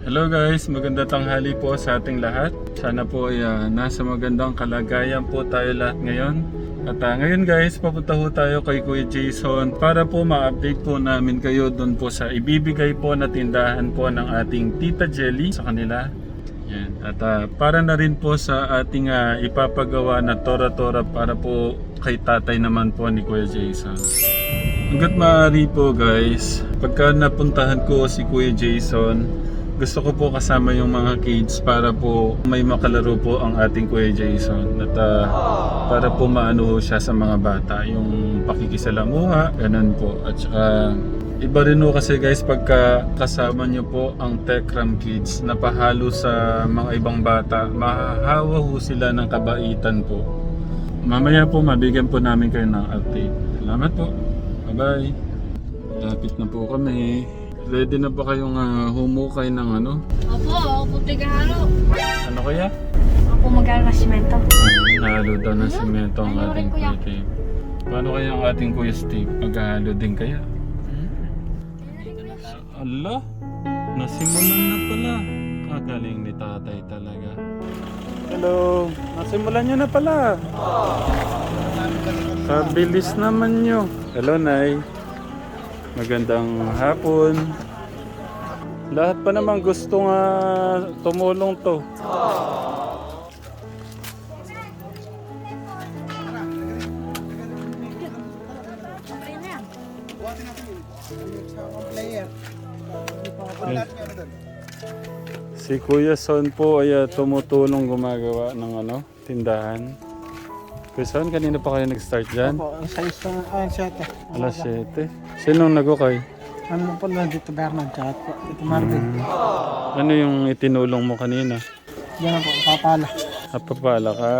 Hello guys, maganda tanghali po sa ating lahat. Sana po ay ah, nasa magandang kalagayan po tayo lahat ngayon. At ah, ngayon guys, papunta po tayo kay Kuya Jason para po ma-update po namin kayo doon po sa ibibigay po na tindahan po ng ating Tita Jelly sa kanila. Yan. At ah, para na rin po sa ating ah, ipapagawa na tora-tora para po kay tatay naman po ni Kuya Jason. Hanggat maaari po guys, pagka napuntahan ko si Kuya Jason, gusto ko po kasama yung mga kids para po may makalaro po ang ating Kuya Jason. At ah, para po maano siya sa mga bata, yung pakikisalamuha, ganun po. At saka iba rin ho kasi guys pagka kasama nyo po ang Techram Kids na pahalo sa mga ibang bata, mahahawa ho sila ng kabaitan po. Mamaya po mabigyan po namin kayo ng update. Salamat po. Bye-bye. Lapit na po kami. Ready na ba kayong uh, humukay ng ano? Opo, ako po tigahalo. Ano kaya? Ako mag-aaral na simento. Nahalo daw ng simento ang Ano ating kuya? Kuya Steve. Paano kaya ang ating Kuya Steve? Maghahalo din kaya? Ala, nasimulan na pala. Kagaling ni tatay talaga. Hello, nasimulan nyo na pala. Kabilis naman nyo. Hello, Nay. Magandang hapon. Lahat pa naman gusto nga tumulong to. Si Kuya Son po ay ah, tumutulong gumagawa ng ano, tindahan. Kuya Son, kanina pa kayo nag-start dyan? Po, ang size na, ay, siyete. Alas 7. Sinong nagukay? Ano po lang dito Bernard, tsaka po, dito Marvin. Ano yung itinulong mo kanina? Yan po, papala. Napapala ka.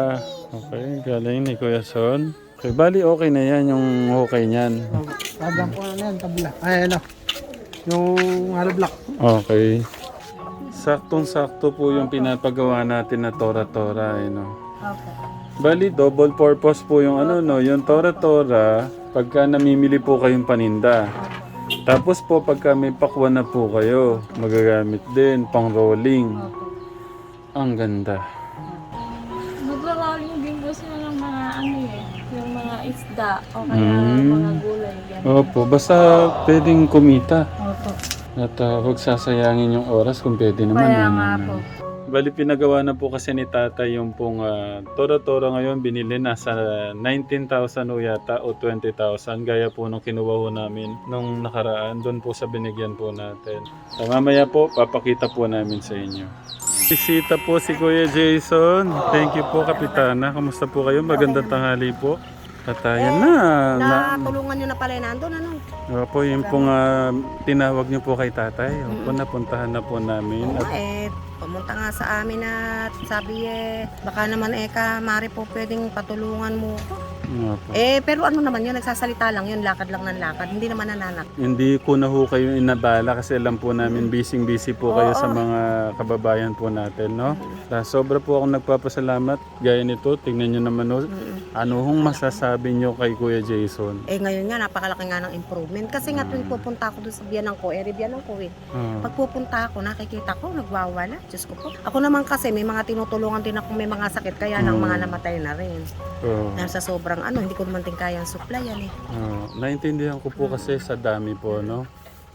Okay, galing ni Kuya Son. Okay, bali okay na yan yung hukay niyan. Lagyan po na yan, tabla. Ay, ano, yung hollow block. Okay. Saktong-sakto po yung pinapagawa natin na tora-tora, eh, no? Opo. Bali, double purpose po yung ano, no? Yung tora-tora, pagka namimili po kayong paninda. Tapos po, pagka may pakwan na po kayo, magagamit din, pang rolling. Ang ganda. Maglalaling din po sila ng mga ano eh, yung mga isda o kaya Mm. mga gulay. Ganun. Opo, basta pwedeng kumita. Opo. At uh, huwag sasayangin yung oras kung pwede naman. Kaya yun nga po. Bali, pinagawa na po kasi ni Tata yung pong ah, Tora-Tora ngayon binili na sa 19,000 o yata o 20,000 gaya po nung kinuha ho namin nung nakaraan doon po sa binigyan po natin. So, mamaya po, papakita po namin sa inyo. Bisita po si Kuya Jason. Thank you po, Kapitana. Kamusta po kayo? Magandang tanghali po. At ayan na. na Natulungan nyo na pala nandun, ano? Opo, yung pong ah, tinawag niyo po kay tatay. Opo, napuntahan na po namin. Oo At eh, pumunta nga sa amin at sabi eh, baka naman eh ka, Mari po pwedeng patulungan mo ko. Opo. Eh, pero ano naman yun, nagsasalita lang yun, lakad lang ng lakad, hindi naman nananak. Hindi ko na ho kayo inabala kasi alam po namin busy-busy po kayo Oo. sa mga kababayan po natin, no? Dahil sobra po akong nagpapasalamat. Gaya nito, tingnan nyo naman ho. Ano hong masasabi nyo kay Kuya Jason? Eh ngayon nga, napakalaki nga ng improvement. Kasi nga tuwing pupunta ako doon sa biyanang ko, eh, biyanang ko eh. Ah, Pag pupunta ako, nakikita ko, nagwawala. Diyos ko po. Ako naman kasi, may mga tinutulungan din ako may mga sakit, kaya nang Mm. mga namatay na rin. oo. Dahil sa sobrang ano, hindi ko naman din kayang supplyan eh. Ah, naintindihan ko po kasi sa dami po, no?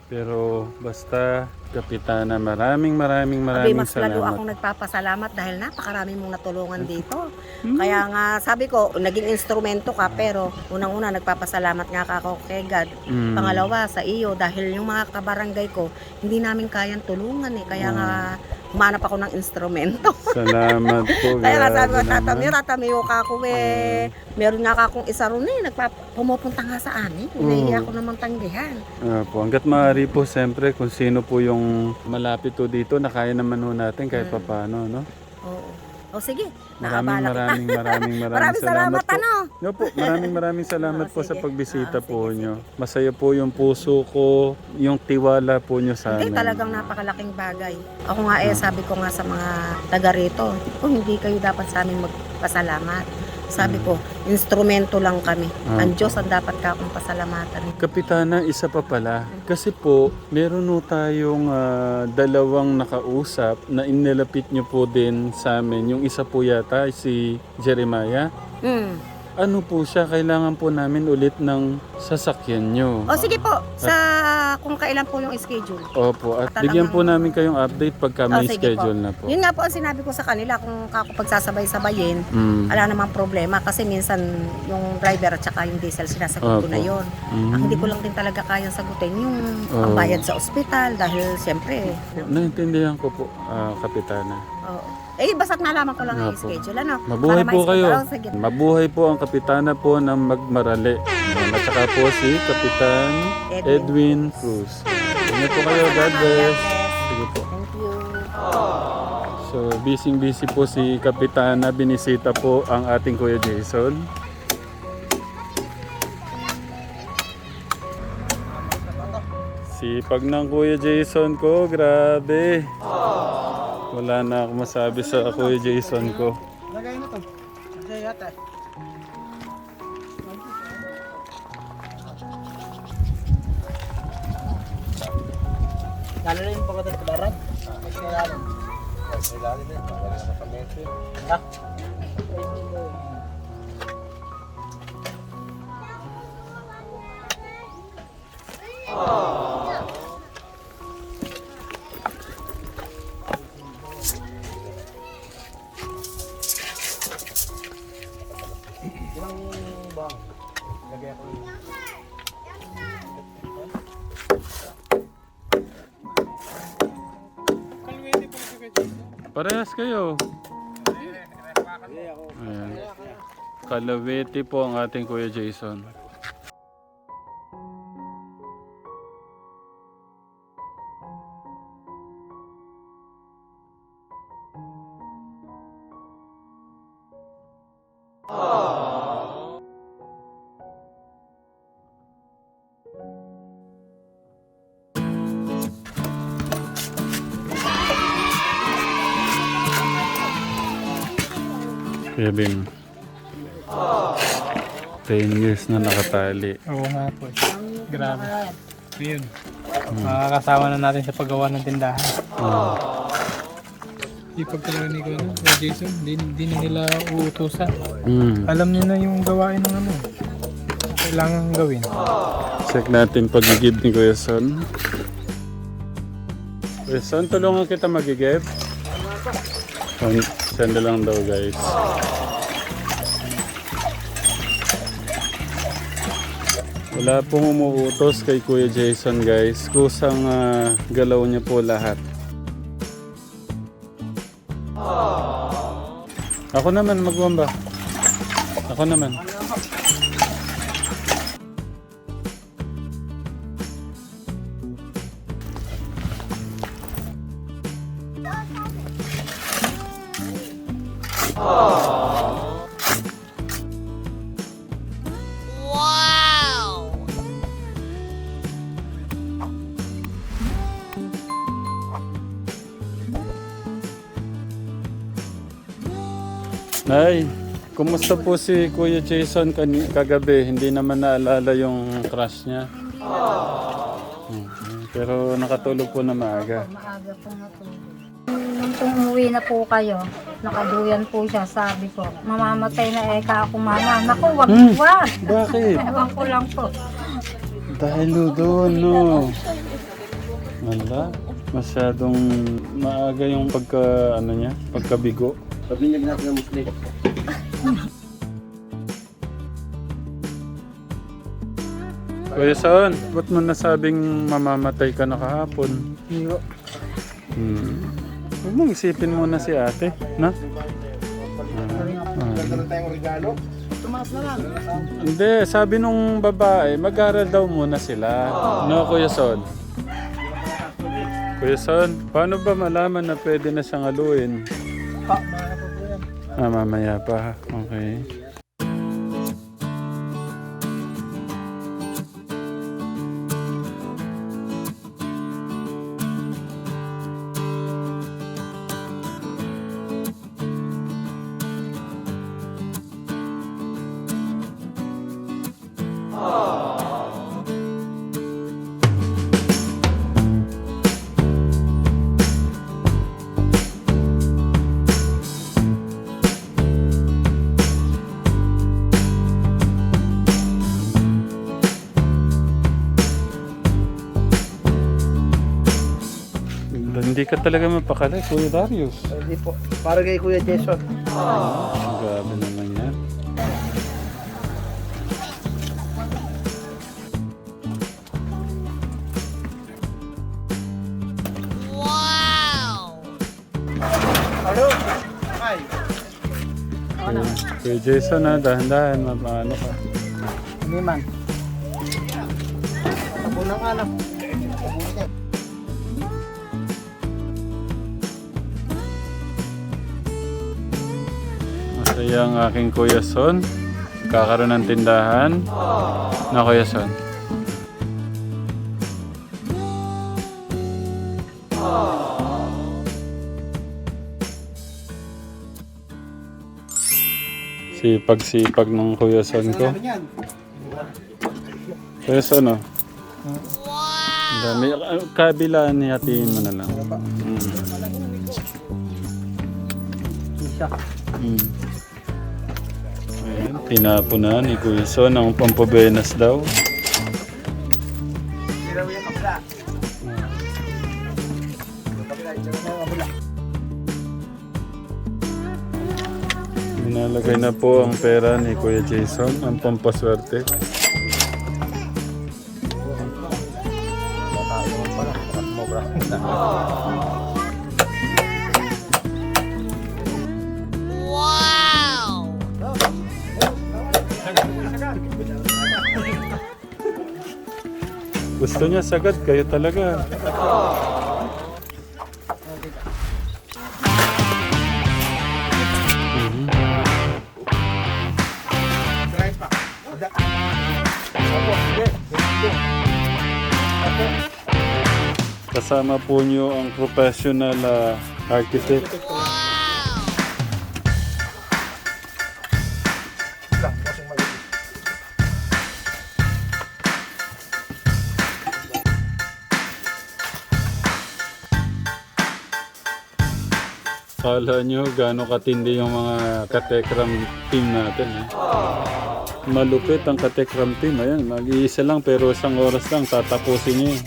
Pero basta, Kapitana, maraming maraming Abi, maraming mas lalo salamat. akong nagpapasalamat dahil napakarami mong natulungan dito. Hmm. Kaya nga sabi ko, naging instrumento ka pero unang-una nagpapasalamat nga ako kay God. Mm. Pangalawa sa iyo dahil yung mga kabarangay ko hindi namin kayang tulungan eh. Kaya nga humanap ako ng instrumento. Salamat po. Kaya nga sabi ko, grabe tata naman. Mira, tamiyo ka ako eh. Meron nga akong isa ron eh. Nagpap- pumupunta nga sa amin. Nahiya ako namang tanggihan. Po, hanggat maaari po, siyempre, kung sino po yung malapit po dito, na kaya naman ho natin kahit Mm. papaano, no? Oo. O sige, Maraming naabala kita. maraming maraming maraming Maraming salamat, po. ano? No po, maraming maraming salamat Oo, po sa sige. pagbisita Oo, po sige, nyo. Masaya po yung puso ko, yung tiwala po nyo sa Hindi, amin. talagang napakalaking bagay. Ako nga eh, sabi ko nga sa mga taga rito, kung hindi kayo dapat sa amin magpasalamat. Sabi ko, instrumento lang kami. Ah. Ang Diyos ang dapat ka akong pasalamatan. Kapitana, isa pa pala. Kasi po, meron no tayong ah, dalawang nakausap na inilapit niyo po din sa amin. Yung isa po yata si Jeremiah. Mm. Ano po siya? Kailangan po namin ulit ng sasakyan nyo. O sige po, sa kung kailan po yung schedule. Opo, at Talagang- bigyan po namin kayong update pagka may Oh, sige schedule na po. Yun nga po ang sinabi ko sa kanila kung ako pagsasabay-sabayin, Mm. wala namang problema kasi minsan yung driver at saka yung diesel sinasagot ko Opo. na yun. Mm. Ang hindi ko lang din talaga kayang sagutin yung Oh. ang bayad sa ospital dahil siyempre Naintindihan ko po, ah, Kapitana. Oo. eh basta't nalaman ko lang yung Opo. schedule ano. Mabuhay Para po ma-schedule. kayo. Sige. Mabuhay po ang Kapitana po ng Magmarali. At saka po si Kapitan Edwin. Edwin Cruz. Ingat po kayo. God bless. Sige po. Thank you. So, busy-busy po si Kapitana. Binisita po ang ating Kuya Jason. Sipag ng Kuya Jason ko, grabe. Wala na ako masabi sa Kuya Jason ko. Lagay mo to. Kasi yata. Lalo na yung pagkatad sa darat. Kailangan. Kailangan din. Kailangan na pag-metro. Ha? Ilang bang? Lagay ako yung... Parehas kayo. Kalawete po ang ating Kuya Jason. Bing. 10 years na nakatali. Oo nga po. Grabe. Yun. Makakasama na natin sa paggawa ng tindahan. Ah, Ipag talaga ni Kuya Kuya Jason, di, di na nila uutusan. mm. Alam niya na yung gawain ng ano. Kailangan gawin. Check natin pagigib ni Kuya Son. Kuya Son, tulungan kita magigib. Son, send lang daw guys. Wala pong umuutos kay Kuya Jason guys. Kusang ah, galaw niya po lahat. Ako naman magwamba. Ako naman. Nay, kumusta po si Kuya Jason kagabi? Hindi naman naalala yung crush niya. Mhm. Pero nakatulog po na maaga. Maaga po natulog. Nung umuwi na po kayo, nakaduyan po siya, sabi ko, mamamatay na eka ako mama. Naku, wag, Hmm. wag. Bakit? Ewan ko lang po. Dahil doon, no. Wala. Masyadong maaga yung pagka, ano niya, pagkabigo. Pabinyag natin ang muslim. Kuya Son, ba't mo nasabing mamamatay ka na kahapon? Iyo. Hmm. Huwag mong isipin muna si ate, na? Meron tayong regalo. Hindi, sabi nung babae, mag-aral daw muna sila. No, Kuya Son? Kuya Son, paano ba malaman na pwede na siyang aluin? Pa, mga po po yan. Ah, mamaya pa. Okay. Ka talaga mapakali, Kuya Darius. Hindi po. Para kay Kuya Jason. Grabe naman yan. Ano? Ay. Kuya, Kuya Jason ha, dahan-dahan, mapaano ka. Hindi man. Tabunan ka lang. Masaya ang aking Kuya Son. Kakaroon ng tindahan. Na Kuya Son. Sipag-sipag ng Kuya Son ko. Kuya Son, oh. Dami. Ah, Kabila niyatiin mo na lang. Mm. Mm. Na ni Kuya Son ang pampabenas daw. Inalagay na po ang pera ni Kuya Jason, ang pampaswerte. Gusto niya sagad, kayo talaga. Kasama po niyo ang professional ah, architect. Kala nyo gaano katindi yung mga katekram team natin. Eh. Malupit ang katekram team. Ayan, mag-iisa lang pero isang oras lang tatapusin niyo. eh.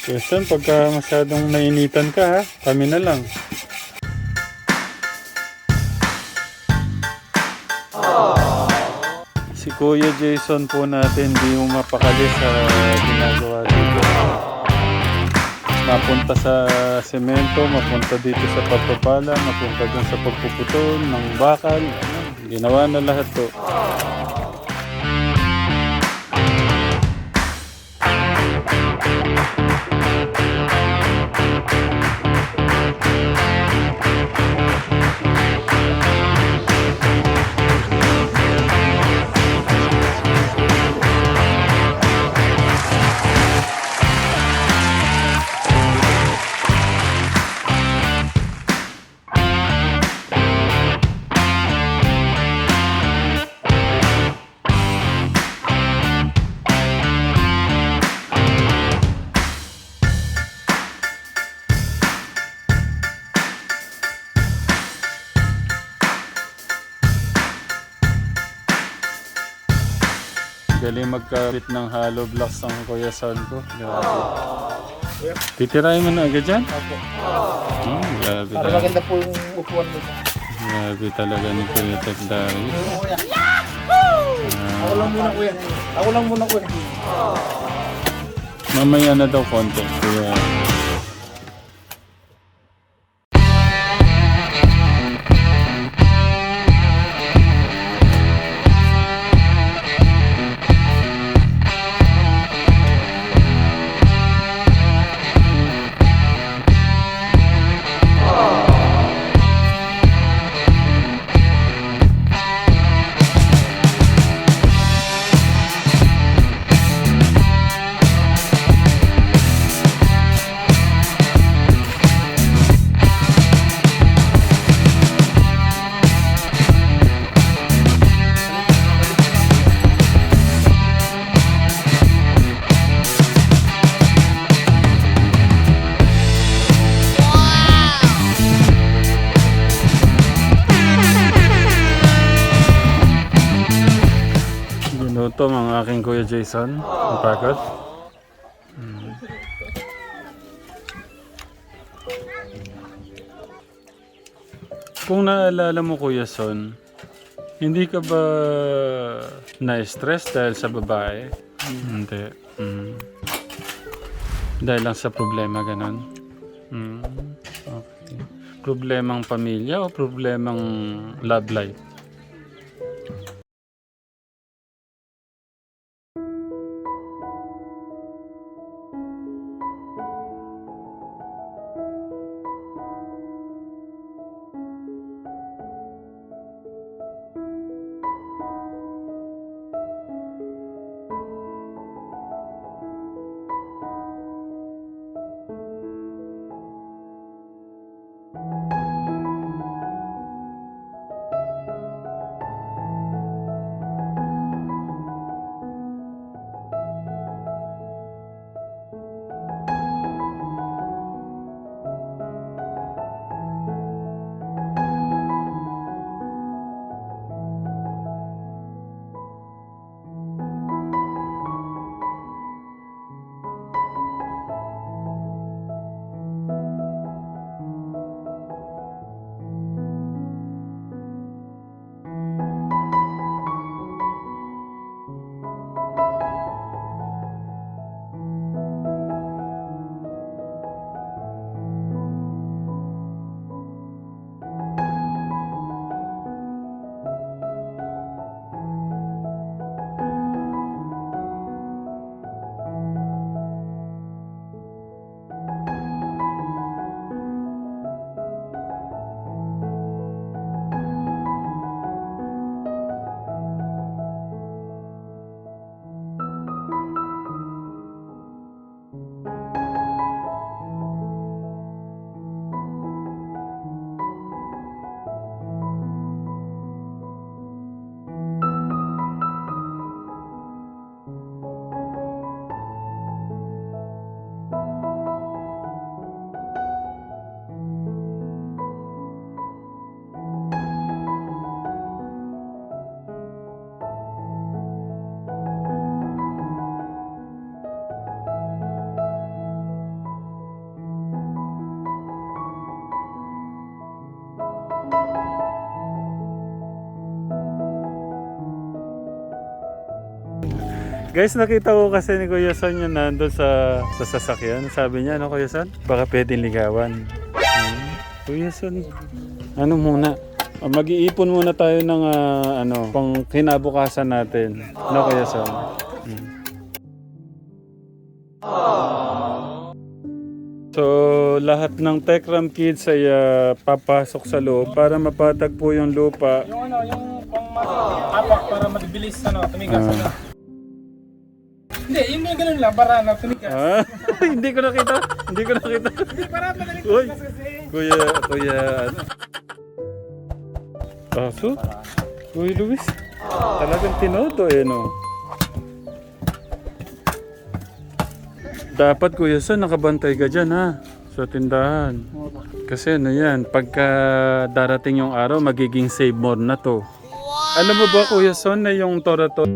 Question, pagka masyadong nainitan ka ha, kami na lang. Kuya Jason po natin, di mo mapakali sa ginagawa dito. Mapunta sa semento, mapunta dito sa pagpapala, mapunta dun sa pagpuputol ng bakal. Ginawa na lahat to. Galing magkabit ng hollow blocks ang Kuya Son ko. Grabe. Titirahin mo na agad dyan? Opo. Hmm, grabe Para talaga. maganda po yung upuan mo. Grabe talaga ni Kuya Tek Darius. Ako lang muna kuya. Ako lang muna kuya. Mamaya na daw konti. Kuya. Aking Kuya Jason. Ang pagod. Hmm. Kung naalala mo Kuya Son, hindi ka ba na-stress dahil sa babae? Hindi. Mm. Dahil lang sa problema ganon? Mm. Okay. Problemang pamilya o problemang love life? Guys, nakita ko kasi ni Kuya Son yun nandun sa, sa sasakyan. Sabi niya, ano Kuya Son? Baka pwedeng ligawan. Hmm. Kuya Son, ano muna? Ah, Mag-iipon muna tayo ng ah, ano, pang kinabukasan natin. Ano Kuya Son? Hmm. So, lahat ng Techram Kids ay ah, papasok sa loob para mapatag po yung lupa. Yung ano, yung pang apak para mabilis ano, tumigas Ah. Hindi, yung may ganun lang para ano, tumigas. Ah, hindi ko nakita. Hindi ko nakita. Hindi, para madaling Uy, kasi. kuya, kuya, ano? Kaso? Kuya Luis, talagang tinodo eh, no? Dapat kuya Son, nakabantay ka dyan ha, sa tindahan. Kasi ano yan, pagka darating yung araw, magiging save more na to. Alam mo ba kuya Son na yung Torato